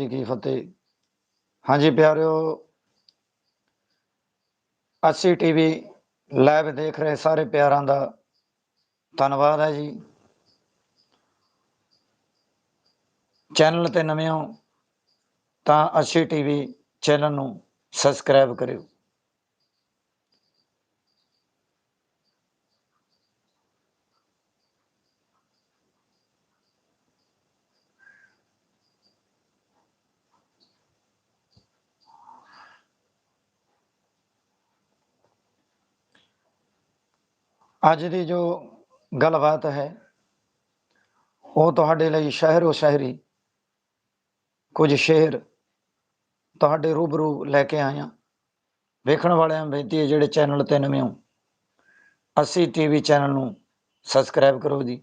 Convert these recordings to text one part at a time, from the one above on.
ਜੀ, ਕੀ ਫਤਿਹ। ਹਾਂਜੀ, ਪਿਆਰਿਓ, ਅਸੀਂ ਟੀਵੀ ਲਾਈਵ ਦੇਖ ਰਹੇ ਸਾਰੇ ਪਿਆਰਾਂ ਦਾ। ਧੰਨਵਾਦ ਹੈ ਜੀ। ਚੈਨਲ ਤੇ ਨਵੇਂ ਹੋ ਤਾਂ ਅਸੀਂ ਟੀਵੀ ਚੈਨਲ ਨੂੰ ਸਬਸਕ੍ਰਾਈਬ ਕਰਿਓ। ਅੱਜ ਦੀ ਜੋ ਗੱਲਬਾਤ ਹੈ, ਉਹ ਤੁਹਾਡੇ ਲਈ ਸ਼ਹਿਰੋ ਸ਼ਹਿਰੀ ਕੁਝ ਸ਼ੇਰ ਤੁਹਾਡੇ ਰੂਬਰੂ ਲੈ ਕੇ ਆਇਆ। ਵੇਖਣ ਵਾਲਿਆਂ ਬੇਨਤੀ ਹੈ, ਜਿਹੜੇ ਚੈਨਲ ਤੇ ਨਵੇਂ ਹੋ, ਅਸੀਂ ਟੀਵੀ ਚੈਨਲ ਨੂੰ ਸਬਸਕ੍ਰਾਈਬ ਕਰੋ ਜੀ।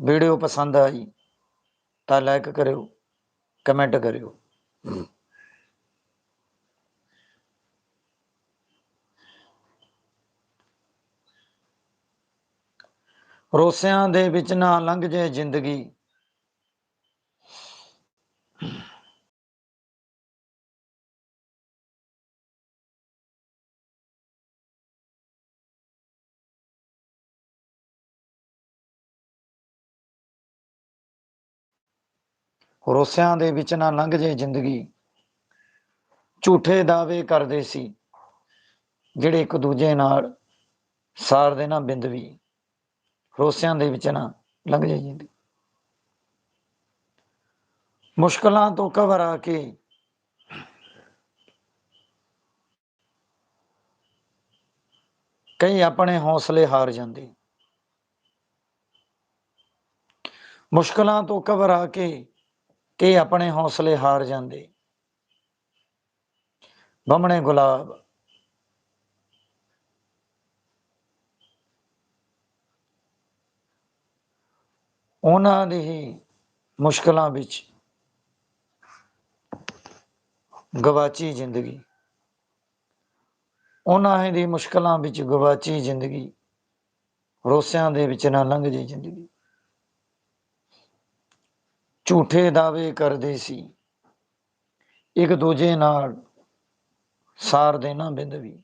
ਵੀਡੀਓ ਪਸੰਦ ਆਈ ਤਾਂ ਲਾਈਕ ਕਰਿਓ, ਕਮੈਂਟ ਕਰਿਓ। ਰੋਸਿਆਂ ਦੇ ਵਿੱਚ ਨਾ ਲੰਘ ਜੇ ਜ਼ਿੰਦਗੀ। ਰੋਸਿਆਂ ਦੇ ਵਿੱਚ ਨਾ ਲੰਘ ਜੇ ਜ਼ਿੰਦਗੀ। ਝੂਠੇ ਦਾਅਵੇ ਕਰਦੇ ਸੀ, ਜਿਹੜੇ ਇੱਕ ਦੂਜੇ ਨਾਲ ਸਾਰਦੇ ਨਾ ਬਿੰਦ ਵੀ। ਰੋਸਿਆਂ ਦੇ ਵਿੱਚ ਨਾ ਲੰਘ ਜਾਈ ਜ਼ਿੰਦਗੀ ਮੁਸ਼ਕਲਾਂ ਤੋਂ ਘਬਰਾ ਕੇ ਕਈ ਆਪਣੇ ਹੌਸਲੇ ਹਾਰ ਜਾਂਦੇ। ਮੁਸ਼ਕਲਾਂ ਤੋਂ ਘਬਰਾ ਕੇ ਕਈ ਆਪਣੇ ਹੌਸਲੇ ਹਾਰ ਜਾਂਦੇ। ਬਮਣੇ ਗੁਲਾਬ ਉਹਨਾਂ ਦੀ ਹੀ ਮੁਸ਼ਕਲਾਂ ਵਿੱਚ ਗਵਾਚੀ ਜ਼ਿੰਦਗੀ। ਉਹਨਾਂ ਹੀ ਦੀ ਮੁਸ਼ਕਲਾਂ ਵਿੱਚ ਗਵਾਚੀ ਜ਼ਿੰਦਗੀ, ਰੋਸਿਆਂ ਦੇ ਵਿੱਚ ਨਾ ਲੰਘ ਜੇ ਜ਼ਿੰਦਗੀ। ਝੂਠੇ ਦਾਅਵੇ ਕਰਦੇ ਸੀ। ਇੱਕ ਦੂਜੇ ਨਾਲ ਸਾਰ ਦੇਣਾ ਬਿੰਦ ਵੀ।